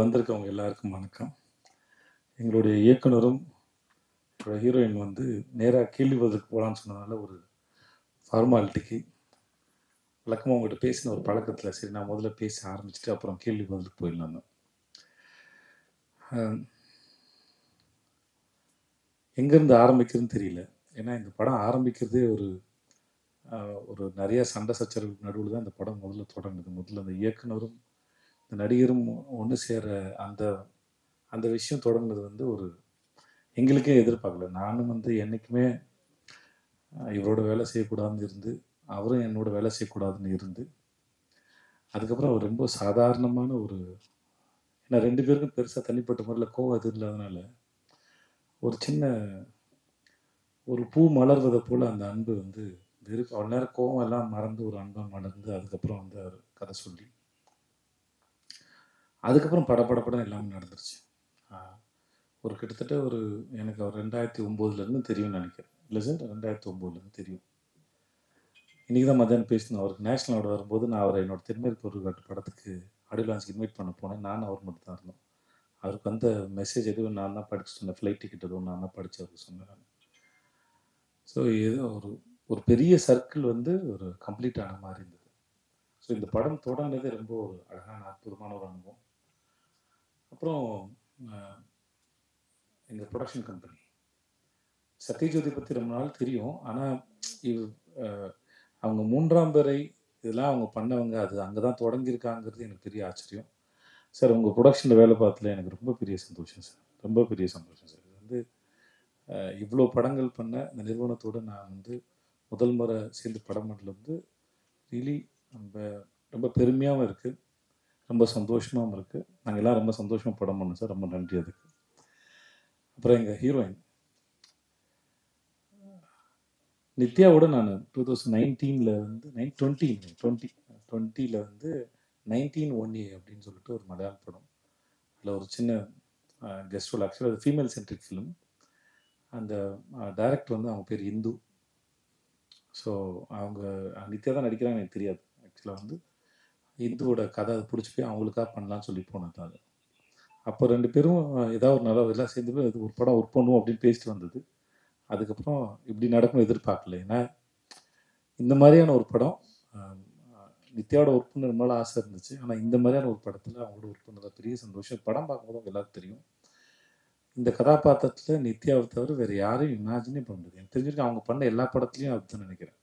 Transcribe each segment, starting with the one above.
வந்திருக்கவங்க எல்லாருக்கும் வணக்கம். எங்களுடைய இயக்குனரும் ஹீரோயின் வந்து நேராக கேள்வி பதிலுக்கு போகலான்னு சொன்னதுனால ஒரு ஃபார்மாலிட்டிக்கு வழக்கமாக உங்கள்கிட்ட பேசின ஒரு பழக்கத்தில் சரி நான் முதல்ல பேச ஆரம்பிச்சுட்டு அப்புறம் கேள்வி பதிலுக்கு போயிடலான்னு எங்கேருந்து ஆரம்பிக்கிறதுன்னு தெரியல. ஏன்னா இந்த படம் ஆரம்பிக்கிறதே ஒரு ஒரு நிறைய சண்டை சச்சரவுக்கு நடுவில் தான் இந்த படம் முதல்ல தொடங்குது. முதல்ல அந்த இயக்குனரும் நடிகரும் ஒன்று சேர அந்த அந்த விஷயம் தொடங்குனது வந்து ஒரு எங்களுக்கே எதிர்பார்க்கல. நானும் வந்து என்றைக்குமே இவரோட வேலை செய்யக்கூடாதுன்னு இருந்து அவரும் என்னோட வேலை செய்யக்கூடாதுன்னு இருந்து அதுக்கப்புறம் அவர் ரொம்ப சாதாரணமான ஒரு ஏன்னா ரெண்டு பேருக்கும் பெருசாக தனிப்பட்ட முறையில் கோவம் எதுவும் இல்லாதனால ஒரு சின்ன ஒரு பூ மலர்வதை போல் அந்த அன்பு வந்து வெறும் அவ்வளோ நேரம் கோவம் எல்லாம் மறந்து ஒரு அன்பாக மலர்ந்து அதுக்கப்புறம் வந்து அவர் கதை சொல்லி அதுக்கப்புறம் படப்படப்படம் எல்லாமே நடந்துருச்சு. ஒரு கிட்டத்தட்ட ஒரு எனக்கு அவர் ரெண்டாயிரத்தி ஒம்போதுலேருந்து தெரியும்னு நினைக்கிறேன். இல்லை சார் ரெண்டாயிரத்தி ஒம்போதுலேருந்து தெரியும். இன்றைக்கி தான் மத்தியானம் பேசினோம். அவருக்கு நேஷனல் அவார்டு வரும்போது நான் அவரை என்னோட திருமேற்கு பொருட்காட்டு படத்துக்கு ஆடியோ லான்ச்சுக்கு இன்வைட் பண்ண போனேன். நான் அவர் மட்டும் தான் இருந்தோம். அவருக்கு வந்த மெசேஜ் எதுவும் நான் தான் படிச்சு சொன்னேன். ஃப்ளைட் டிக்கெட் எதுவும் நான் தான் படித்து அவருக்கு சொன்னேன் ஸோ ஏதோ ஒரு ஒரு பெரிய சர்க்கிள் வந்து ஒரு கம்ப்ளீட் ஆன மாதிரி இருந்தது. ஸோ இந்த படம் தொடங்கினதே ரொம்ப ஒரு அழகான அற்புதமான ஒரு அனுபவம். அப்புறம் எங்கள் ப்ரொடக்ஷன் கம்பெனி சத்யஜோதி பற்றி ரொம்ப நாள் தெரியும். ஆனால் இவ் அவங்க மூன்றாம் பேரை இதெல்லாம் அவங்க பண்ணவங்க அது அங்கே தான் தொடங்கியிருக்காங்கிறது எனக்கு பெரிய ஆச்சரியம். சார் உங்கள் ப்ரொடக்ஷனில் வேலை பார்த்ததுல எனக்கு ரொம்ப பெரிய சந்தோஷம் சார். ரொம்ப பெரிய சந்தோஷம் சார். இது வந்து இவ்வளோ படங்கள் பண்ண இந்த நிறுவனத்தோடு நான் வந்து முதல் முறை சேர்ந்து படம் பண்ணல வந்து ரியலி ரொம்ப ரொம்ப பெருமையாகவும் இருக்குது ரொம்ப சந்தோஷமாகவும் இருக்குது நாங்கள் எல்லாம் ரொம்ப சந்தோஷமாக படம் பண்ணோம் சார். ரொம்ப நன்றி அதுக்கு. அப்புறம் எங்கள் ஹீரோயின் நித்யாவோட நான் டூ தௌசண்ட் நைன்டீனில் வந்து நைன் டுவெண்ட்டி டுவெண்ட்டி டுவெண்ட்டியில் வந்து நைன்டீன் ஒன் ஏ அப்படின்னு சொல்லிட்டு ஒரு மலையாள படம். அதில் ஒரு சின்ன கெஸ்ட் ரோல் ஆக்சுவலாக அது ஃபீமேல் சென்ட்ரிக் ஃபிலிம் அந்த டைரக்டர் வந்து அவங்க பேர் இந்து. ஸோ அவங்க நித்யா தான் நடிக்கிறாங்க எனக்கு தெரியாது. ஆக்சுவலாக வந்து இந்துவோட கதை அதை பிடிச்சி போய் அவங்களுக்காக பண்ணலாம்னு சொல்லி போனது அது. அப்போ ரெண்டு பேரும் ஏதாவது ஒரு நல்லா எல்லாம் சேர்ந்து போய் ஒரு படம் ஒர்க் பண்ணுவோம் அப்படின்னு பேசிட்டு வந்தது. அதுக்கப்புறம் இப்படி நடக்கும் எதிர்பார்க்கல. ஏன்னா இந்த மாதிரியான ஒரு படம் நித்யாவோட ஒர்க் பண்ண ரொம்ப நாள் ஆசை இருந்துச்சு. ஆனால் இந்த மாதிரியான ஒரு படத்தில் அவங்களோட ஒர்க் பண்ணதா பெரிய சந்தோஷம். படம் பார்க்கும்போது எல்லாருக்கும் தெரியும். இந்த கதாபாத்திரத்தில் நித்யாவை தவிர வேறு யாரையும் இமேஜினே பண்ண முடியாது. எனக்கு தெரிஞ்சிருக்கு அவங்க பண்ண எல்லா படத்துலையும் அதுதான் நினைக்கிறேன்.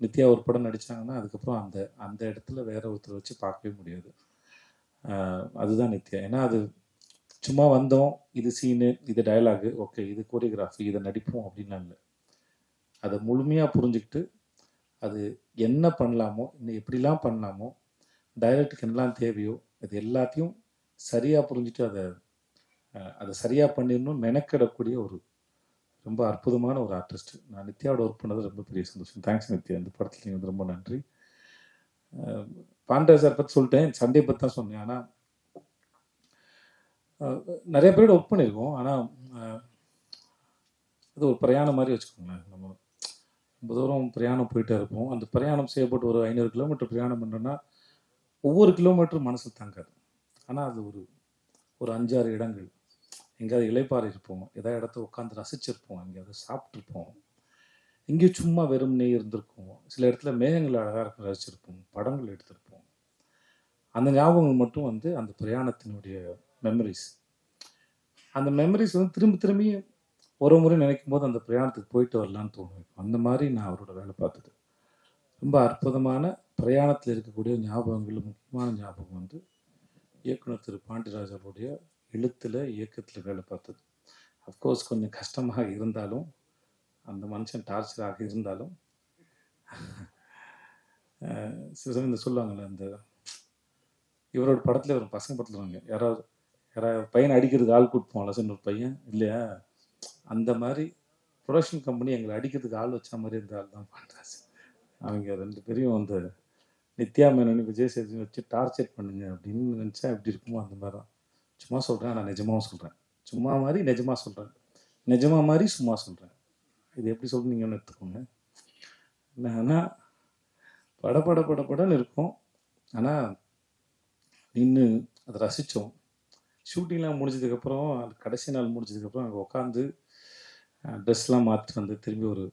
நித்யா ஒரு படம் நடித்தாங்கன்னா அதுக்கப்புறம் அந்த அந்த இடத்துல வேற ஒருத்தர் வச்சு பார்க்கவே முடியாது. அதுதான் நித்யா. ஏன்னா அது சும்மா வந்தோம் இது சீனு இது டயலாகு ஓகே இது கோரியோகிராஃபி இதை நடிப்போம் அப்படின்லாம் இல்லை. அதை முழுமையாக புரிஞ்சுக்கிட்டு அது என்ன பண்ணலாமோ இன்னும் எப்படிலாம் பண்ணலாமோ டைரக்டுக்கு என்னலாம் தேவையோ அது எல்லாத்தையும் சரியாக புரிஞ்சுட்டு அதை அதை சரியாக பண்ணிடணும் மெனக்கிடக்கூடிய ஒரு ரொம்ப அற்புதமான ஒரு ஆர்டிஸ்ட். நான் நித்யாவோட ஒர்க் பண்ணது ரொம்ப பெரிய சந்தோஷம். தேங்க்ஸ் நித்யா. இந்த படத்தில் நீங்கள் வந்து ரொம்ப நன்றி. அஹ், பாண்டா சார் பற்றி சொல்லிட்டேன். சண்டே பற்றி தான் சொன்னேன். ஆனால் நிறைய பேரோட ஒர்க் பண்ணியிருக்கோம். ஆனால் அது ஒரு பிரயாணம் மாதிரி வச்சுக்கோங்களேன். நம்ம ரொம்ப தூரம் பிரயாணம் போயிட்டே இருப்போம். அந்த பிரயாணம் செய்யப்பட்டு ஒரு ஐநூறு கிலோமீட்டர் பிரயாணம் பண்ணுறோன்னா ஒவ்வொரு கிலோமீட்டரும் மனசு தாங்காது. ஆனால் அது ஒரு ஒரு அஞ்சாறு இடங்கள். எங்கேயாவது இலைப்பாறை இருப்போம் ஏதாவது இடத்த உட்காந்து ரசிச்சிருப்போம். எங்கேயாவது சாப்பிட்ருப்போம் எங்கேயும் சும்மா வெறும்னே இருந்திருக்கும். சில இடத்துல மேகங்கள் அழகாக இருக்கும் ரசிச்சிருப்போம். படங்கள் எடுத்திருப்போம். அந்த ஞாபகங்கள் மட்டும் வந்து அந்த பிரயாணத்தினுடைய மெமரிஸ் அந்த மெமரிஸ் வந்து திரும்ப திரும்பி ஒரு முறை நினைக்கும் போது அந்த பிரயாணத்துக்கு போயிட்டு வரலான்னு தோணும். அந்த மாதிரி நான் அவரோட வேலை பார்த்தது. ரொம்ப அற்புதமான பிரயாணத்தில் இருக்கக்கூடிய ஞாபகங்கள் முக்கியமான ஞாபகம் வந்து இயக்குனர் திரு பாண்டியராஜ் அவருடைய எழுத்தில் இயக்கத்தில் வேலை பார்த்தது. அஃப்கோர்ஸ் கொஞ்சம் கஷ்டமாக இருந்தாலும் அந்த மனுஷன் டார்ச்சராக இருந்தாலும் சில சமயம் இந்த சொல்லுவாங்கள்ல இந்த இவரோட படத்தில் ஒரு பசங்க படத்தில் வாங்க யாராவது யாராவது பையனை அடிக்கிறதுக்கு ஆள் கூட்டுப்போம் சொன்ன ஒரு பையன் இல்லையா? அந்த மாதிரி ப்ரொடக்ஷன் கம்பெனி எங்களை அடிக்கிறதுக்கு ஆள் வச்ச மாதிரி இருந்த ஆள் தான் பாண்டராஜ் அவங்க ரெண்டு பேரையும் அந்த நித்யா மேனன் விஜய் சேதுபதி வச்சு டார்ச்சர் பண்ணுங்க அப்படின்னு நினச்சா எப்படி இருக்குமோ அந்த மாதிரி தான் சும்மா சொல்கிறேன் நான் நிஜமாகவும் சொல்கிறேன் சும்மா மாதிரி நிஜமாக சொல்கிறேன் நிஜமாக மாதிரி சும்மா சொல்கிறேன் இது எப்படி சொல்றீங்கன்னு எடுத்துக்கோங்க. ஆனால் பட பட பட படன்னு இருக்கும். ஆனால் நின்று அதை ரசித்தோம் ஷூட்டிங்லாம் முடிஞ்சதுக்கப்புறம் கடைசி நாள் முடிஞ்சதுக்கப்புறம் அங்கே உட்காந்து ட்ரெஸ்லாம் மாற்றிட்டு வந்து திரும்பி ஒரு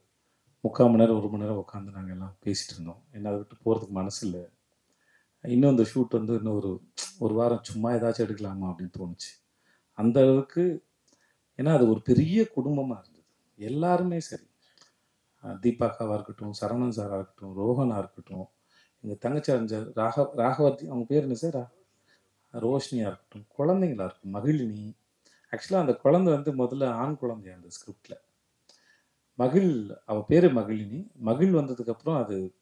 முக்கால் மணி நேரம் ஒரு மணி நேரம் உட்காந்து நாங்கள் எல்லாம் பேசிகிட்டு இருந்தோம். என்ன அதை விட்டு போகிறதுக்கு மனசு இல்லை. இன்னும் இந்த ஷூட் வந்து இன்னும் ஒரு ஒரு வாரம் சும்மா ஏதாச்சும் எடுக்கலாமா அப்படின்னு தோணுச்சு. அந்த அளவுக்கு ஏன்னா அது ஒரு பெரிய குடும்பமாக இருந்தது. எல்லாருமே சரி. அஹ் தீபாக்காவாக இருக்கட்டும் சரவணன் சாராக இருக்கட்டும் ரோஹனாக இருக்கட்டும் எங்கள் தங்கச்சி அறிஞர் ராக ராகவர்த்தி அவங்க பேர் என்ன சார் ரோஷினியாக இருக்கட்டும் குழந்தைங்களா இருக்கும் மகிழினி. ஆக்சுவலாக அந்த குழந்தை வந்து முதல்ல ஆண் குழந்தையா அந்த ஸ்கிரிப்டில் மகிழ் அவள் பேர் மகிழினி. மகிழ் வந்ததுக்கப்புறம் அது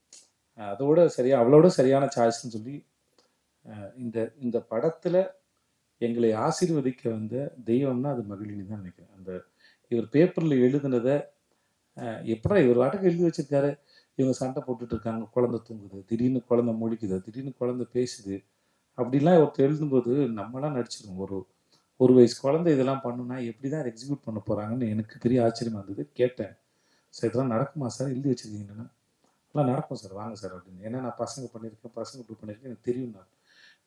அதோட சரியா அவளோட சரியான சாய்ஸ்னு சொல்லி இந்த இந்த படத்தில் எங்களை ஆசீர்வதிக்க வந்த தெய்வம்னா அது மகிழினி தான் நினைக்கிறேன். அந்த இவர் பேப்பரில் எழுதுனதை எப்படா இவர் வாட்டுக்கு எழுதி வச்சிருக்காரு? இவங்க சண்டை போட்டுட்டு இருக்காங்க குழந்தை தூங்குது திடீர்னு குழந்தை முழிக்குது திடீர்னு குழந்தை பேசுது. அப்படிலாம் ஒருத்தர் எழுதும்போது நம்மளாம் நடிச்சிருவோம். ஒரு ஒரு வயசு குழந்தை இதெல்லாம் பண்ணுனா எப்படி தான் எக்ஸிக்யூட் பண்ண போகிறாங்கன்னு எனக்கு பெரிய ஆச்சரியமா இருந்தது. கேட்டேன். சார் இதெல்லாம் நடக்குமா சார்? எழுதி வச்சிருக்கீங்கன்னா எல்லாம் நடக்கும் சார் வாங்க சார் அப்படின்னு. ஏன்னா நான் பசங்க பண்ணியிருக்கேன் பசங்க இப்படி பண்ணியிருக்கேன் எனக்கு தெரியும் நான்.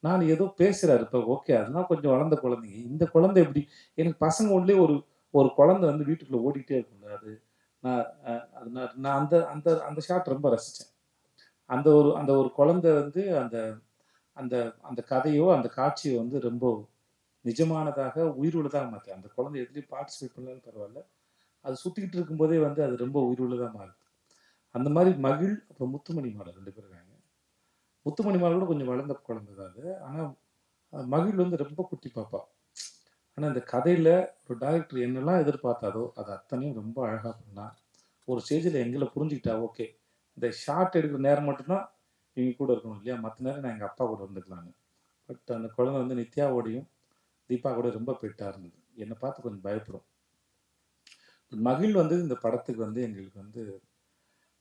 நான் ஏதோ பேசுகிறாரு இப்போ ஓகே அதெல்லாம் கொஞ்சம் வளர்ந்த குழந்தைங்க. இந்த குழந்தை எப்படி? எனக்கு பசங்க ஒன்றிலே ஒரு ஒரு குழந்தை வந்து வீட்டுக்குள்ளே ஓடிட்டே இருக்கும்ல அது நான் அது நான் நான் அந்த அந்த அந்த ஷாட் ரொம்ப ரசித்தேன் அந்த ஒரு அந்த ஒரு குழந்தை வந்து அந்த அந்த அந்த கதையோ அந்த காட்சியோ வந்து ரொம்ப நிஜமானதாக உயிருள்ளதாக மாற்றி அந்த குழந்தை எதுலேயும் பார்ட்டிசிபேட் பண்ணாலும் பரவாயில்ல. அது சுற்றிக்கிட்டு இருக்கும்போதே வந்து அது ரொம்ப உயிருள்ளதாக மாறுது. அந்த மாதிரி மகிழ் அப்புறம் முத்துமணி மாலை ரெண்டு பேர் இருக்காங்க. முத்துமணி மாலை கூட கொஞ்சம் வளர்ந்த குழந்தை தான் அது. ஆனால் மகிழ் வந்து ரொம்ப குட்டி பாப்பா. ஆனால் இந்த கதையில் ஒரு டேரக்டர் என்னெல்லாம் எதிர்பார்த்தாரோ அது அத்தனையும் ரொம்ப அழகாக பண்ணா. ஒரு ஸ்டேஜில் எங்களை புரிஞ்சுக்கிட்டா ஓகே இந்த ஷார்ட் எடுக்கிற நேரம் மட்டும்தான் இவங்க கூட இருக்கணும் இல்லையா? மற்ற நேரம் நான் எங்கள் அப்பா கூட இருந்துக்கலான்னு பட் அந்த குழந்தை வந்து நித்யாவோடையும் தீபா கூட ரொம்ப பெட்டாக இருந்தது. என்னை பார்த்து கொஞ்சம் பயப்படும். மகிழ் வந்து இந்த படத்துக்கு வந்து எங்களுக்கு வந்து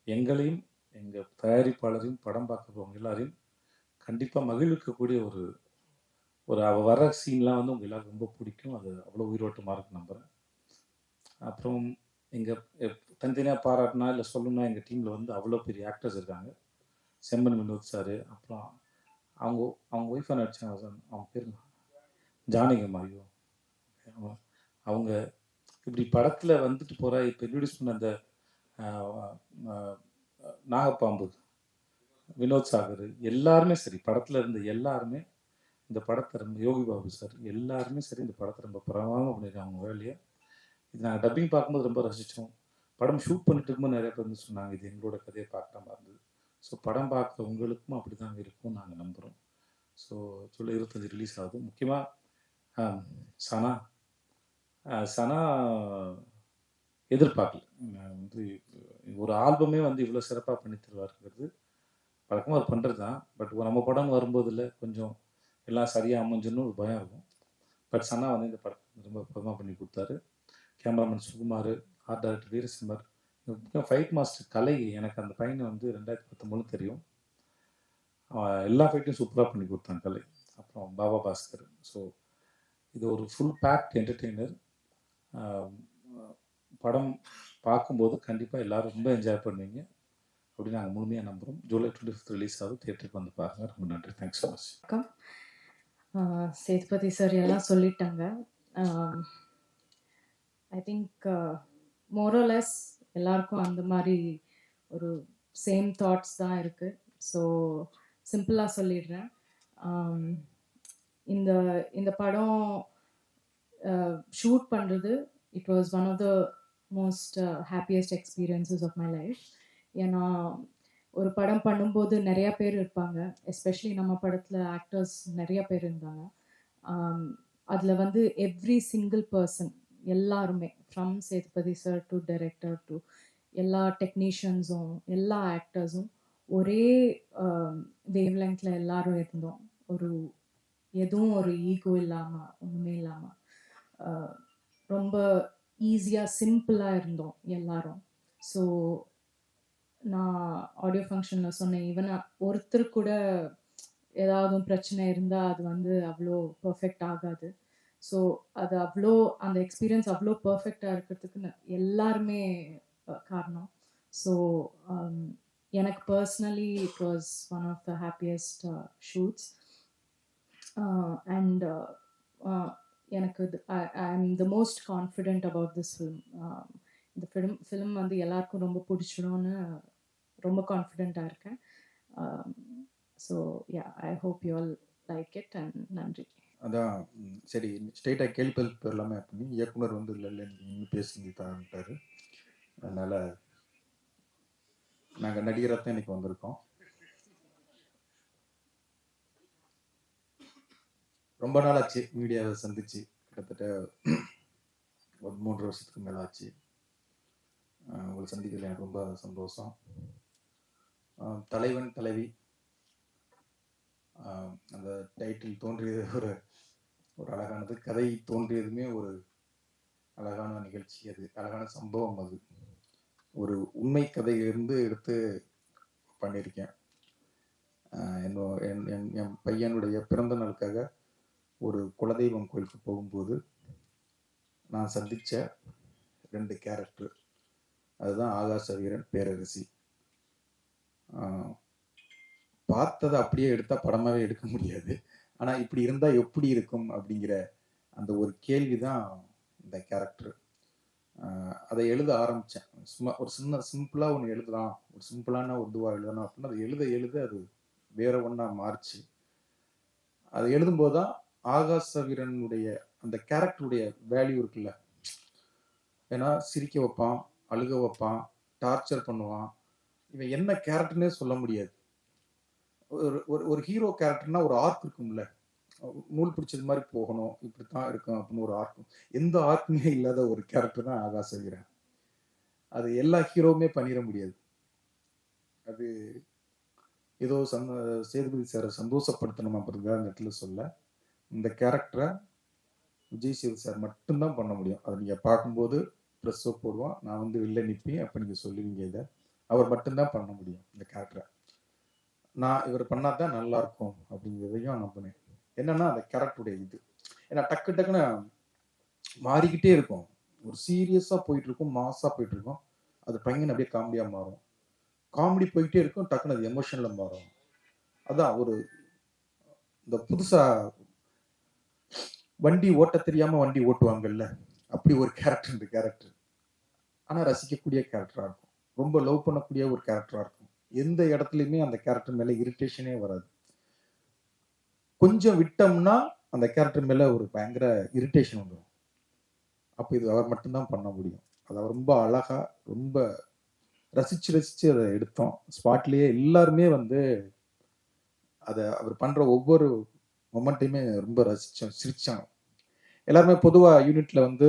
எங்களையும் எங்கள் தயாரிப்பாளரையும் படம் பார்க்க போவங்க எல்லாரையும் கண்டிப்பாக மகிழ்விக்கக்கூடிய ஒரு ஒரு அவள் வர சீன்லாம் வந்து உங்கள் எல்லாருக்கும் ரொம்ப பிடிக்கும். அது அவ்வளோ உயிரோட்டமாக இருக்கு நம்புகிறேன் அப்புறம் எங்கள் தனித்தனியாக பாராட்டினா இல்லை சொல்லணும்னா எங்கள் டீமில் வந்து அவ்வளோ பெரிய ஆக்டர்ஸ் இருக்காங்க. செம்மன் வினோத் சார் அப்புறம் அவங்க அவங்க ஒய்ஃபை நடிச்சாங்க அவங்க பேர் ஜானகிமா ஐயோ. அவங்க இப்படி படத்தில் வந்துட்டு போகிற இப்போ இன்ட்ரடியூஸ் பண்ண அந்த நாகப்பாம்பு வினோத் சாகர் எல்லாருமே சரி படத்தில் இருந்த எல்லாருமே இந்த படத்தை ரொம்ப யோகி பாபு சார் எல்லாருமே சரி இந்த படத்தை ரொம்ப பிரமாதமாக பண்ணியிருக்காங்க அவங்க வேலையை. இது நாங்கள் டப்பிங் பார்க்கும்போது ரொம்ப ரசித்தோம் படம் ஷூட் பண்ணிட்டு இருக்கும்போது நிறைய பேர் வந்து சொன்னாங்க இது எங்களோட கதையை பார்க்குற மாதிரி இருந்தது. ஸோ படம் பார்க்குற உங்களுக்கும் அப்படி தான் இருக்கும் நாங்கள் நம்புகிறோம் ஸோ சொல்ல இருபத்தஞ்சி ரிலீஸ் ஆகுது. முக்கியமாக சனா சனா எதிர்பார்க்கல. நான் வந்து ஒரு ஆல்பமே வந்து இவ்வளோ சிறப்பாக பண்ணி தருவாருங்கிறது வழக்கமாக அவர் பண்ணுறது தான் பட் நம்ம படம் வரும்போதில் கொஞ்சம் எல்லாம் சரியாக அமைஞ்சுன்னு ஒரு பயம் இருக்கும். பட் சனா வந்து இந்த படத்தை ரொம்ப பதமாக பண்ணி கொடுத்தாரு. Cameraman Sukumar art director Veerasimmar முக்கியம் ஃபைட் மாஸ்டர் கலை எனக்கு அந்த பையனை வந்து ரெண்டாயிரத்தி பத்தொம்போது தெரியும். அவன் எல்லா ஃபைட்டையும் சூப்பராக பண்ணி கொடுத்தான் கலை. அப்புறம் பாபா பாஸ்கர். ஸோ இது ஒரு ஃபுல் பேக்ட் என்டர்டெய்னர் படம் பார்க்கும்போது கண்டிப்பாக எல்லாரும் ரொம்ப என்ஜாய் பண்ணுவீங்க. அப்படின்னு நாங்கள் முழுமையாக நம்புகிறோம் ஜூலை டுவெண்ட்டி ஃபிஃப்த் ரிலீஸ் ஆகும் தியேட்டருக்கு வந்து பாருங்கள் ரொம்ப நன்றி. தேங்க்ஸ் ஸோ மச் வணக்கம். சேதுபதி சார் எல்லாம் சொல்லிட்டாங்க. ஐ திங்க் மோரோலெஸ் எல்லாருக்கும் அந்த மாதிரி ஒரு சேம் தாட்ஸ் தான் இருக்குது ஸோ சிம்பிளாக சொல்லிடுறேன். இந்த இந்த படம் ஷூட் பண்ணுறது it was one of the most happiest experiences of my life ஏன்னா ஒரு படம் பண்ணும்போது நிறையா பேர் இருப்பாங்க. எஸ்பெஷலி நம்ம படத்தில் ஆக்டர்ஸ் நிறைய பேர் இருந்தாங்க. அதில் வந்து எவ்ரி சிங்கிள் பர்சன் எல்லாருமே from Sethupathi sir to director to எல்லா டெக்னீஷியன்ஸும் எல்லா ஆக்டர்ஸும் ஒரே வேவ் லெங்க்ல எல்லாரும் இருந்தோம். ஒரு எதுவும் ஒரு ஈகோ இல்லாமல் ஒன்றுமே இல்லாமல் ரொம்ப ஈஸியாக சிம்பிளாக இருந்தோம் எல்லாரும். ஸோ நான் ஆடியோ ஃபங்க்ஷனில் சொன்னேன் ஈவன் ஒருத்தர் கூட ஏதாவது பிரச்சனை இருந்தால் அது வந்து அவ்வளோ பர்ஃபெக்ட் ஆகாது. ஸோ அது அவ்வளோ அந்த எக்ஸ்பீரியன்ஸ் அவ்வளோ பர்ஃபெக்டாக இருக்கிறதுக்கு எல்லாருமே காரணம். ஸோ um, எனக்கு personally it was one of the happiest shoots and எனக்கு I I'm the most confident about this film இந்த ஃபிலிம் ஃபிலிம் வந்து எல்லாருக்கும் ரொம்ப பிடிச்சிடும்னு ரொம்ப கான்ஃபிடென்ட்டாக இருக்கேன். So yeah I hope you all like it and நன்றி. அதான் சரி ஸ்ட்ரெயிட்டாக கேள்வி பதில் பண்ணி அப்படின்னு இயக்குனர் வந்து இல்லை இல்லை நீங்கள் பேசுங்க தான்ட்டாரு அதனால் நாங்கள் நடிகராக தான் வந்திருக்கோம். ரொம்ப நாள் ஆச்சு மீடியாவை சந்திச்சு. கிட்டத்தட்ட ஒரு மூன்று வருஷத்துக்கு மேலே ஆச்சு உங்களை சந்திக்கிறதுல எனக்கு ரொம்ப சந்தோஷம். தலைவன் தலைவி. அந்த டைட்டில் தோன்றியது ஒரு ஒரு அழகானது. கதை தோன்றியதுமே ஒரு அழகான நிகழ்ச்சி அது. அழகான சம்பவம் அது. ஒரு உண்மை கதையிலிருந்து எடுத்து பண்ணியிருக்கேன். என்னோ என் என் என் பையனுடைய பிறந்த நாளுக்காக ஒரு குலதெய்வம் கோயிலுக்கு போகும்போது நான் சந்தித்த ரெண்டு கேரக்டர் அதுதான் ஆகாஷ் வீரன் பேரரசி பார்த்ததை அப்படியே எடுத்தால் படமாகவே எடுக்க முடியாது. ஆனால் இப்படி இருந்தால் எப்படி இருக்கும் அப்படிங்கிற அந்த ஒரு கேள்வி தான் இந்த கேரக்டர் அதை எழுத ஆரம்பித்தேன் சும்மா ஒரு சின்ன சிம்பிளாக ஒன்று எழுதலாம். ஒரு சிம்பிளான ஒரு இதுவாக எழுதணும் அப்படின்னா அதை எழுத எழுத அது வேற ஒன்றா மாறுச்சு. அதை எழுதும்போது தான் ஆகாஷ் சவீரனுடைய அந்த கேரக்டருடைய வேல்யூ இருக்குல்ல. ஏன்னா சிரிக்க வைப்பான் அழுக வைப்பான் டார்ச்சர் பண்ணுவான். இவன் என்ன கேரக்டர்னே சொல்ல முடியாது. ஒரு ஒரு ஒரு ஹீரோ கேரக்டர்னா ஒரு ஆர்க் இருக்கும்ல. நூல் பிடிச்சது மாதிரி போகணும் இப்படித்தான் இருக்கும் அப்படின்னு ஒரு ஆர்க்கும் எந்த ஆர்க்குமே இல்லாத ஒரு கேரக்டர் தான் ஆகாஷ் சவீரன் அது எல்லா ஹீரோவுமே பண்ணிட முடியாது. அது ஏதோ சந்த சேதுபதி சாரை சந்தோஷப்படுத்தணும் அப்படிங்கிறத அந்த இடத்துல சொல்ல. இந்த கேரக்டரை விஜய் சேது சார் மட்டும்தான் பண்ண முடியும். அதை நீங்கள் பார்க்கும்போது ப்ரெஸ்ஸோ போடுவோம் நான் வந்து வெளில நிற்பேன் அப்போ நீங்கள் சொல்லுவீங்க இதை. அவர் மட்டும்தான் பண்ண முடியும் இந்த கேரக்டரை நான் இவர் பண்ணால் தான் நல்லாயிருக்கும் அப்படிங்கிறதையும் நம்பினேன் என்னென்னா அந்த கேரக்டருடைய இது. ஏன்னா டக்கு டக்குன்னு மாறிக்கிட்டே இருக்கும். ஒரு சீரியஸாக போயிட்டுருக்கும் மாஸாக போயிட்டுருக்கும். அது பையன் அப்படியே காமெடியாக மாறும். காமெடி போயிட்டே இருக்கும். டக்குன்னு அது எமோஷனில் மாறும். அதான் ஒரு இந்த புதுசாக வண்டி ஓட்ட தெரியாம வண்டி ஓட்டுவாங்கல்ல? அப்படி ஒரு கேரக்டர் இந்த கேரக்டர் ஆனா ரசிக்கக்கூடிய கேரக்டரா இருக்கும். ரொம்ப லவ் பண்ணக்கூடிய ஒரு கேரக்டரா இருக்கும். எந்த இடத்துலையுமே அந்த கேரக்டர் மேல இரிட்டேஷனே வராது. கொஞ்சம் விட்டோம்னா அந்த கேரக்டர் மேல ஒரு பயங்கர இரிட்டேஷன் வந்துடும் அப்போ இது அவர் மட்டும்தான் பண்ண முடியும். அதை ரொம்ப அழகா ரொம்ப ரசிச்சு ரசிச்சு அதை எடுத்தோம். ஸ்பாட்லயே எல்லாருமே வந்து அதை அவர் பண்ற ஒவ்வொரு மொமெண்ட்டையுமே ரொம்ப ரசித்தான் சிரித்தான் எல்லாருமே பொதுவாக யூனிட்டில் வந்து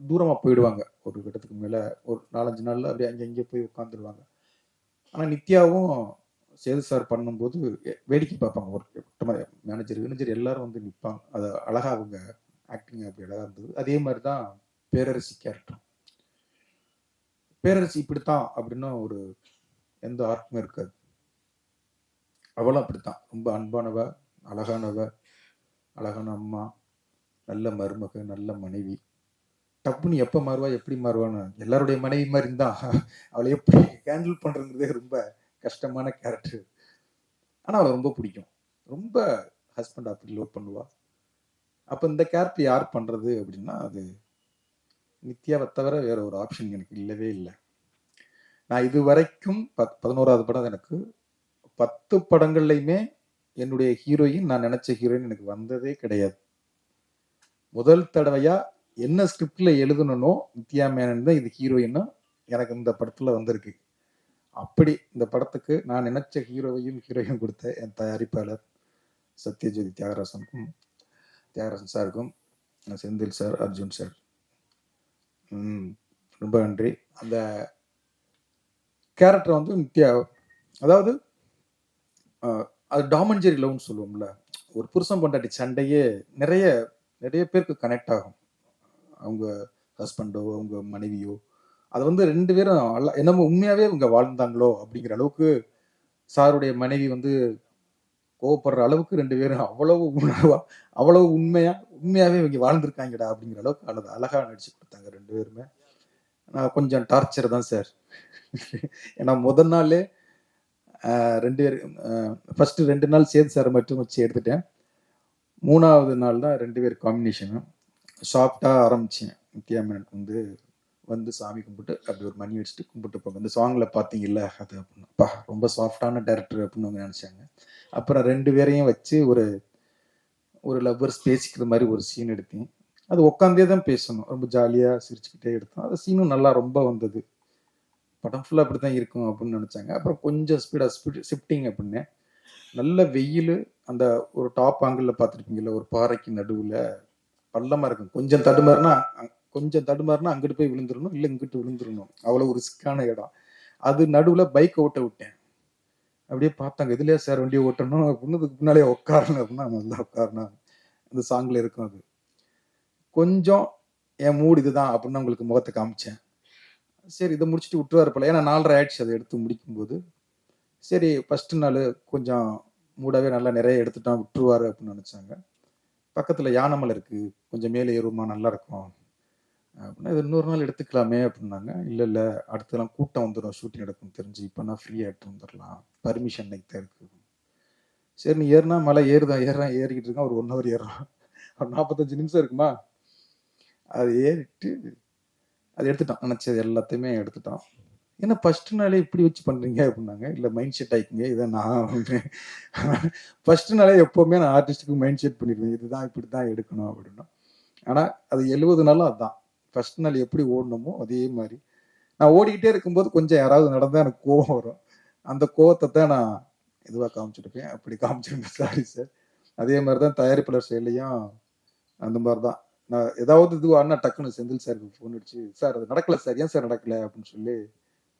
தூரமாக போயிடுவாங்க. ஒரு கட்டத்துக்கு மேலே ஒரு நாலஞ்சு நாளில் அப்படியே அங்கே அங்கே போய் உட்காந்துருவாங்க ஆனால் நித்யாவும் சேது சார் பண்ணும்போது வேடிக்கை பார்ப்பாங்க. ஒரு மேனேஜர் மேனேஜர் எல்லாரும் வந்து நிற்பாங்க அது அழகாக அவங்க ஆக்டிங் அப்படி அழகாக இருந்தது. அதே மாதிரி தான் பேரரசி கேரக்டர் பேரரசி இப்படித்தான் அப்படின்னு ஒரு எந்த ஆர்க்குமே இருக்காது. அவளும் அப்படித்தான். ரொம்ப அன்பானவ அழகானவ அழகான அம்மா நல்ல மருமக நல்ல மனைவி. டப்புன்னு எப்போ மாறுவா எப்படி மாறுவான்னு எல்லாருடைய மனைவி மாதிரி இருந்தா அவளை எப்படி ஹேண்டில் பண்றதுங்கிறதே ரொம்ப கஷ்டமான கேரக்டர் ஆனால் அவளை ரொம்ப பிடிக்கும். ரொம்ப ஹஸ்பண்ட் அப்படி லவ் பண்ணுவா. அப்போ இந்த கேரக்டர் யார் பண்ணுறது அப்படின்னா அது நித்யாவை தவிர வேற ஒரு ஆப்ஷன் எனக்கு இல்லவே இல்லை. நான் இது வரைக்கும் பத் பதினோராவது படம் எனக்கு பத்து படங்கள்லையுமே என்னுடைய ஹீரோயின் நான் நினச்ச ஹீரோயின் எனக்கு வந்ததே கிடையாது. முதல் தடவையாக என்ன ஸ்கிரிப்டில் எழுதணும்னோ நித்யா மேனன் தான் இது ஹீரோயின்னா எனக்கு இந்த படத்தில் வந்திருக்கு. அப்படி இந்த படத்துக்கு நான் நினைச்ச ஹீரோவையும் ஹீரோயும் கொடுத்த என் தயாரிப்பாளர் சத்யஜோதி தியாகராசனுக்கும் தியாகராசன் சாருக்கும் செந்தில் சார் அர்ஜுன் சார். ரொம்ப நன்றி. அந்த கேரக்டர் வந்து நித்யா. அதாவது அது டாமன்ஜெரி லவ்னு சொல்லுவோம்ல. ஒரு புருஷன் பொண்டாட்டி சண்டையே நிறைய நிறைய பேருக்கு கனெக்ட் ஆகும். அவங்க ஹஸ்பண்டோ அவங்க மனைவியோ. அது வந்து ரெண்டு பேரும் அல்ல- என்னமோ உண்மையாகவே இவங்க வாழ்ந்தாங்களோ அப்படிங்கிற அளவுக்கு சாருடைய மனைவி வந்து கோவப்படுற அளவுக்கு ரெண்டு பேரும் அவ்வளவு உணர்வா அவ்வளவு உண்மையா உண்மையாகவே இவங்க வாழ்ந்திருக்காங்கடா அப்படிங்கிற அளவுக்கு அழகு அழகாக நடிச்சு கொடுத்தாங்க ரெண்டு பேருமே. நான் கொஞ்சம் டார்ச்சர் தான் சார். ஏன்னா முதல் நாளே ரெண்டு பேர் ஃபர்ஸ்ட் ரெண்டு நாள் சேது சார் மட்டும் வச்சு எடுத்துட்டேன். மூணாவது நாள் தான் ரெண்டு பேர் காம்பினேஷனு சாஃப்டாக ஆரம்பித்தேன் நித்யா வந்து வந்து சாமி கும்பிட்டு அப்படி ஒரு மணி வச்சுட்டு கும்பிட்டு போங்க. இந்த சாங்கில் பார்த்தீங்கல்ல அது அப்படின்னு அப்பா ரொம்ப சாஃப்டான டேரக்டர் அப்படின்னு அவங்க நினச்சாங்க. அப்புறம் ரெண்டு பேரையும் வச்சு ஒரு ஒரு லவ்வர்ஸ் பேசிக்கிற மாதிரி ஒரு சீன் எடுத்தேன். அது உட்காந்தே தான் பேசணும். ரொம்ப ஜாலியாக சிரிச்சுக்கிட்டே எடுத்தோம். அது சீனும் நல்லா ரொம்ப வந்தது. படம் ஃபுல்லாக அப்படி தான் இருக்கும் அப்படின்னு நினச்சாங்க. அப்புறம் கொஞ்சம் ஸ்பீடாக ஸ்பீட் ஷிஃப்டிங் அப்படின்னு. நல்ல வெயில் அந்த ஒரு டாப் ஆங்கிளில் பார்த்துருப்பீங்கல்ல ஒரு பாறைக்கு நடுவில் பள்ளமாக இருக்கும். கொஞ்சம் தடுமாறுனா கொஞ்சம் தடுமாறுனா அங்கிட்டு போய் விழுந்துடணும் இல்லை இங்கிட்டு விழுந்துடணும் அவ்வளோ ஒரு ரிஸ்க்கான இடம். அது நடுவில் பைக் ஓட்ட விட்டேன். அப்படியே பார்த்தாங்க இதுலயே சார் வண்டியை ஓட்டணும்? அப்படின்னு இதுக்கு முன்னாலே உட்காரணும் அப்படின்னா நல்லா உட்காரணும் அந்த சாங்கில் இருக்கும் அது. கொஞ்சம் என் மூடு இதுதான் அப்படின்னு உங்களுக்கு முகத்தை காமிச்சேன். சரி இதை முடிச்சுட்டு விட்டுருவாரு போல. ஏன்னா நாலரை ஆயிடுச்சு அதை எடுத்து முடிக்கும்போது. சரி ஃபஸ்ட்டு நாள் கொஞ்சம் மூடாவே நல்லா நிறைய எடுத்துட்டோம் விட்டுருவார் அப்படின்னு நினச்சாங்க. பக்கத்தில் யானமலை இருக்குது கொஞ்சம் மேலே ஏறுமா நல்லா இருக்கும். அப்படின்னா இது இன்னொரு நாள் எடுத்துக்கலாமே அப்படின்னாங்க. இல்லை இல்லை அடுத்தலாம் கூட்டம் வந்துடும் ஷூட்டிங் நடக்கும் தெரிஞ்சு. இப்போ நான் ஃப்ரீயாக எடுத்து வந்துடலாம் பர்மிஷன் நைட் தான் சரி நீ ஏறினா மலை ஏறுதான் ஏறான் ஏறிக்கிட்டு இருக்கான் ஒரு ஒன் ஹவர் ஏறான் ஒரு நாற்பத்தஞ்சு நிமிஷம் இருக்குமா? அது ஏறிட்டு அது எடுத்துட்டான் நினச்சது எல்லாத்தையுமே எடுத்துட்டான் ஏன்னா ஃபஸ்ட்டு நாளே இப்படி வச்சு பண்ணுறீங்க அப்படின்னாங்க. இல்லை மைண்ட் செட் ஆயிக்குங்க இதை நான் ஃபஸ்ட்டு நாளே எப்போவுமே நான் ஆர்டிஸ்ட்டுக்கு மைண்ட் செட் பண்ணிடுவேன். இதுதான் இப்படி தான் எடுக்கணும் அப்படின்னா ஆனால் அது எழுபது நாளும் அதுதான் ஃபர்ஸ்ட் நாள் எப்படி ஓடணுமோ அதே மாதிரி. நான் ஓடிக்கிட்டே இருக்கும்போது கொஞ்சம் யாராவது நடந்தால் எனக்கு கோவம் வரும். அந்த கோவத்தை தான் நான் இதுவாக காமிச்சிருப்பேன். அப்படி காமிச்சிருந்தேன் சாரி சார் அதே மாதிரி தான் தயாரிப்பாளர் செயலையும் அந்த மாதிரி தான் நான் ஏதாவது இதுவானா டக்குன்னு செந்தில் சாருக்கு ஃபோன் அடிச்சு சார் அது நடக்கல சார். ஏன் சார் நடக்கல? அப்படின்னு சொல்லி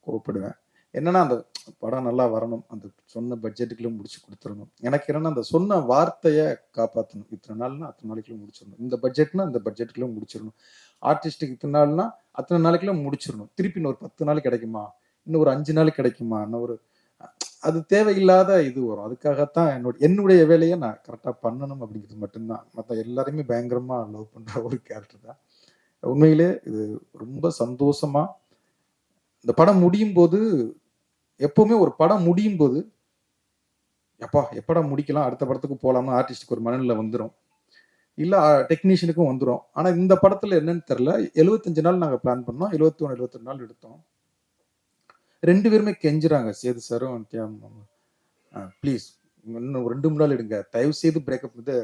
கோவப்படுவேன். என்னன்னா அந்த படம் நல்லா வரணும். அந்த சொன்ன பட்ஜெட்டுக்குள்ள முடிச்சு கொடுத்துடணும். எனக்கு என்னன்னா அந்த சொன்ன வார்த்தையை காப்பாற்றணும் இத்தனை நாள்னா அத்தனை நாளைக்குள்ள முடிச்சிடணும். இந்த பட்ஜெட்னா இந்த பட்ஜெட்டுக்குள்ள முடிச்சிடணும். ஆர்டிஸ்ட்டுக்கு இத்தனை நாள்னா அத்தனை நாளைக்குள்ள முடிச்சிடணும். திருப்பி இன்னொரு பத்து நாள் கிடைக்குமா? இன்னும் ஒரு அஞ்சு நாள் கிடைக்குமா? இன்னும் ஒரு அது தேவையில்லாத இது வரும். அதுக்காகத்தான் என்னோட என்னுடைய வேலையை நான் கரெக்டாக பண்ணணும் அப்படிங்கிறது மட்டும்தான். மற்ற எல்லாரையுமே பயங்கரமாக லவ் பண்ணுற ஒரு கேரக்டர் தான். உண்மையிலே இது ரொம்ப சந்தோஷமா இந்த படம் முடியும் போது எப்பவுமே ஒரு படம் முடியும் போது எப்பா எப்படா முடிக்கலாம் அடுத்த படத்துக்கு போகலாம்னு ஆர்டிஸ்டுக்கு ஒரு மனநிலை வந்துடும் இல்லை டெக்னீஷியனுக்கும் வந்துடும் ஆனால் இந்த படத்தில் என்னன்னு தெரில எழுபத்தஞ்சு நாள் நாங்கள் பிளான் பண்ணோம். எழுபத்தொன்று ஒன்று நாள் எடுத்தோம். ரெண்டு பேருமே கெஞ்சுறாங்க. சேது சாரும் ப்ளீஸ் இன்னும் ரெண்டு மூணு நாள் எடுங்க. தயவு செய்து பிரேக்கப் வந்து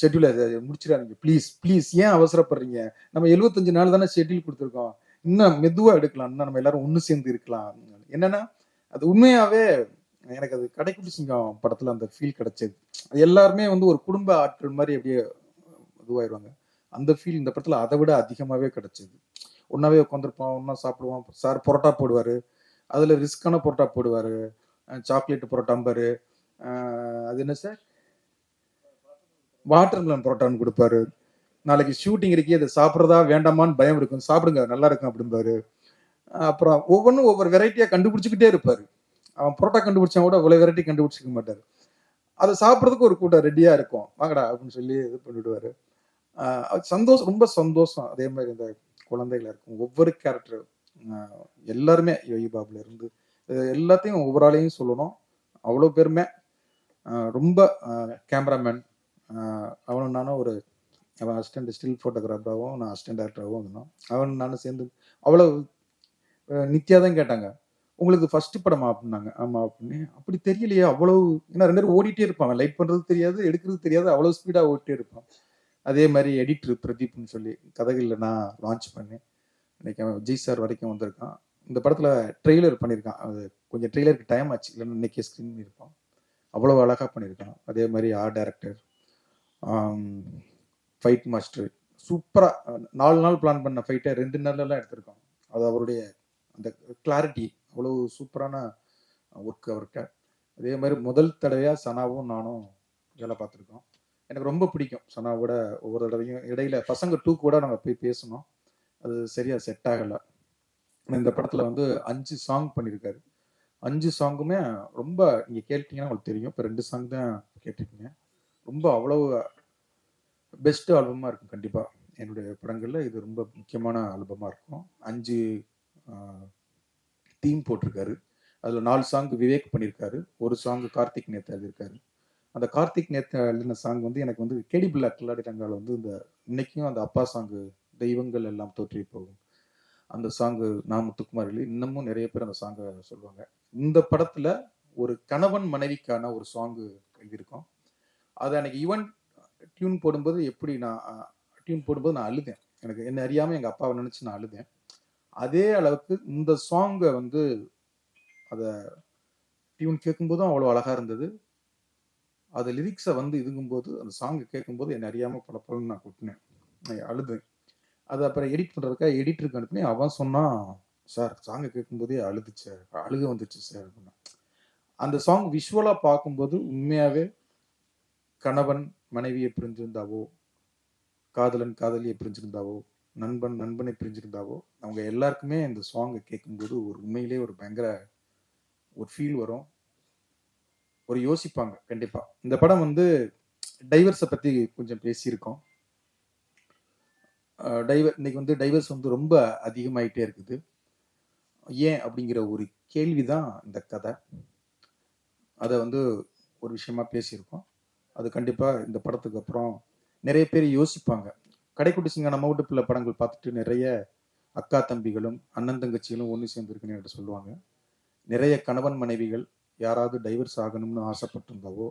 ஷெட்யூல் முடிச்சிடாதீங்க. ப்ளீஸ் ப்ளீஸ் ஏன் அவசரப்படுறீங்க? நம்ம எழுபத்தஞ்சு நாள் தானே ஷெட்யூல் கொடுத்துருக்கோம். இன்னும் மெதுவாக எடுக்கலாம். இன்னும் நம்ம எல்லாரும் ஒன்று சேர்ந்து இருக்கலாம். என்னன்னா அது உண்மையாவே எனக்கு அது கடைக்குட்டி சிங்கம் படத்துல அந்த ஃபீல் கிடைச்சது. அது எல்லாருமே வந்து ஒரு குடும்ப ஆட்கள் மாதிரி அப்படியே இதுவாயிருவாங்க. அந்த ஃபீல் இந்த படத்துல அதை விட அதிகமாகவே கிடைச்சது. ஒன்னாவே உட்காந்துருப்போம் ஒன்னா சாப்பிடுவோம். சார் பரோட்டா போடுவாரு. அதில் ரிஸ்க்கான பரோட்டா போடுவார். சாக்லேட் பரோட்டாம்பரு அது என்ன சார்? வாட்டர் மெலன் பரோட்டான்னு கொடுப்பாரு. நாளைக்கு ஷூட்டிங் இருக்கே அதை சாப்பிட்றதா வேண்டாமான்னு பயம் இருக்கும். சாப்பிடுங்க நல்லா இருக்கும் அப்படிம்பாரு. அப்புறம் ஒவ்வொன்றும் ஒவ்வொரு வெரைட்டியாக கண்டுபிடிச்சிக்கிட்டே இருப்பார். அவன் பரோட்டா கண்டுபிடிச்சா கூட அவ்வளோ வெரைட்டி கண்டுபிடிச்சிக்க மாட்டார். அதை சாப்பிட்றதுக்கு ஒரு கூட்டம் ரெடியாக இருக்கும். வாங்கடா அப்படின்னு சொல்லி இது பண்ணிவிடுவார் அது சந்தோஷம் ரொம்ப சந்தோஷம். அதே மாதிரி இந்த குழந்தைகளாக இருக்கும். ஒவ்வொரு கேரக்டரும் எல்லாருமே யோகி பாபுல இருந்து எல்லாத்தையும் ஒவ்வொரு ஆளையும் சொல்லணும். அவ்வளோ பேருமே ரொம்ப கேமராமேன் அவனும் நானும் ஒரு அவன் அசிஸ்டன்ட் ஸ்டில் ஃபோட்டோகிராஃபராகவும் நான் அசிஸ்டன்ட் டேரக்டராகவும் இருந்தோம். அவன் நானும் சேர்ந்து அவ்வளோ நித்யா தான் கேட்டாங்க. உங்களுக்கு ஃபர்ஸ்ட் படமா அப்படின்னாங்க ஆமா அப்படின்னு அப்படி தெரியலையே அவ்வளவு ஏன்னா ரெண்டு பேரும் ஓடிட்டே இருப்பான் லைட் பண்றது தெரியாது எடுக்கிறது தெரியாது அவ்வளோ ஸ்பீடாக ஓடிட்டே இருப்பான். அதே மாதிரி எடிட்டர் பிரதீப்னு சொல்லி கதைகளில் நான் லான்ச் பண்ணேன். இன்னைக்கு அவன் ஜி சார் வரைக்கும் வந்திருக்கான். இந்த படத்தில் ட்ரெய்லர் பண்ணியிருக்கான் அது கொஞ்சம் ட்ரெய்லருக்கு டைம் ஆச்சு. இல்லைன்னா இன்றைக்கி ஸ்க்ரீன் இருப்பான். அவ்வளோ அழகாக பண்ணியிருக்கான் அதே மாதிரி ஆர்ட் டைரக்டர் ஃபைட் மாஸ்டர் சூப்பராக நாலு நாள் பிளான் பண்ண ஃபைட்டை ரெண்டு நாள்லாம் எடுத்திருக்கோம் அது அவருடைய அந்த கிளாரிட்டி அவ்வளோ சூப்பரான ஒர்க் அவர்கிட்ட. அதே மாதிரி முதல் தடவையாக சனாவும் நானும் வேலை பார்த்துருக்கோம். எனக்கு ரொம்ப பிடிக்கும் சனாவோட ஒவ்வொரு தடவையும் இடையில பசங்க டூ கூட நாங்கள் போய் பேசணும். அது சரியாக செட் ஆகலை. இந்த படத்தில் வந்து அஞ்சு சாங் பண்ணியிருக்காரு அஞ்சு சாங்குமே ரொம்ப நீங்கள் கேட்டிங்கன்னா உங்களுக்கு தெரியும். இப்போ ரெண்டு சாங் தான் கேட்டிருக்கீங்க. ரொம்ப அவ்வளவு பெஸ்ட் ஆல்பமாக இருக்கும் கண்டிப்பாக என்னுடைய படங்களில் இது ரொம்ப முக்கியமான ஆல்பமாக இருக்கும். அஞ்சு தீம் போட்டிருக்காரு. அதில் நாலு சாங் விவேக் பண்ணியிருக்காரு ஒரு சாங் கார்த்திக் நேத்து எழுதியிருக்காரு. அந்த கார்த்திக் நேத்து எழுதின சாங் வந்து எனக்கு வந்து கேடி பில்லா கில்லாடி ரங்கால வந்து இந்த இன்னைக்கும் அந்த அப்பா சாங்கு தெய்வங்கள் எல்லாம் தோற்றி போகும். அந்த சாங்கு நான் முத்துக்குமார் எழுதி இன்னமும் நிறைய பேர் அந்த சாங்கை சொல்லுவாங்க. இந்த படத்துல ஒரு கணவன் மனைவிக்கான ஒரு சாங்கு எழுதியிருக்கோம் அது அன்னைக்கு ஈவன் டியூன் போடும்போது எப்படி நான் டியூன் போடும்போது நான் அழுதேன். எனக்கு என்ன அறியாம எங்க அப்பாவை நினைச்சு நான் அழுதேன். அதே அளவுக்கு இந்த சாங்கை வந்து அதை டியூன் கேட்கும்போதும் அவ்வளோ அழகா இருந்தது. அது லிரிக்ஸை வந்து இதுங்கும்போது அந்த சாங்கை கேட்கும்போது என்ன அறியாமல் பல பலன்னு நான் கொட்டினேன். நான் அழுதேன். அதை அப்புறம் எடிட் பண்ணுறதுக்காக எடிட்டருக்கு அனுப்பினேன். அவன் சொன்னான் சார் சாங்கை கேட்கும்போதே அழுதுச்சு சார். அழுக வந்துச்சு சார். அப்படின்னா. அந்த சாங் விஷுவலாக பார்க்கும்போது உண்மையாகவே கணவன் மனைவியை பிரிஞ்சிருந்தாவோ காதலன் காதலியை பிரிஞ்சிருந்தாவோ நண்பன் நண்பனை பிரிஞ்சிருந்தாவோ அவங்க எல்லாருக்குமே இந்த சாங்கை கேட்கும்போது ஒரு உண்மையிலே ஒரு பயங்கர ஒரு ஃபீல் வரும். ஒரு யோசிப்பாங்க கண்டிப்பாக இந்த படம் வந்து டைவர்ஸை பற்றி கொஞ்சம் பேசியிருக்கோம். டைவர் இன்னைக்கு வந்து டைவர்ஸ் வந்து ரொம்ப அதிகமாயிட்டே இருக்குது. ஏன் அப்படிங்கிற ஒரு கேள்வி தான் இந்த கதை. அதை வந்து ஒரு விஷயமா பேசியிருக்கோம். அது கண்டிப்பாக இந்த படத்துக்கு அப்புறம் நிறைய பேர் யோசிப்பாங்க. கடைக்குட்டி சிங்க நம்ம பிள்ளை படங்கள் பார்த்துட்டு நிறைய அக்கா தம்பிகளும் அண்ணன் தங்கச்சிகளும் ஒன்று சேர்ந்துருக்குன்னு என்கிட்ட சொல்லுவாங்க. நிறைய கணவன் மனைவிகள் யாராவது டைவர்ஸ் ஆகணும்னு ஆசைப்பட்டிருந்தாவோ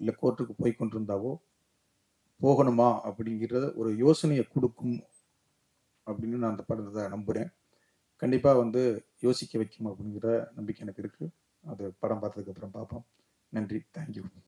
இல்லை கோர்ட்டுக்கு போய் கொண்டிருந்தாவோ போகணுமா அப்படிங்கிற ஒரு யோசனையை கொடுக்கும் அப்படின்னு நான் அந்த படத்தை நம்புகிறேன் கண்டிப்பாக வந்து யோசிக்க வைக்கும் அப்படிங்கிற நம்பிக்கை எனக்கு இருக்குது அது படம் பார்த்ததுக்கப்புறம் பார்ப்போம். நன்றி. தேங்க்யூ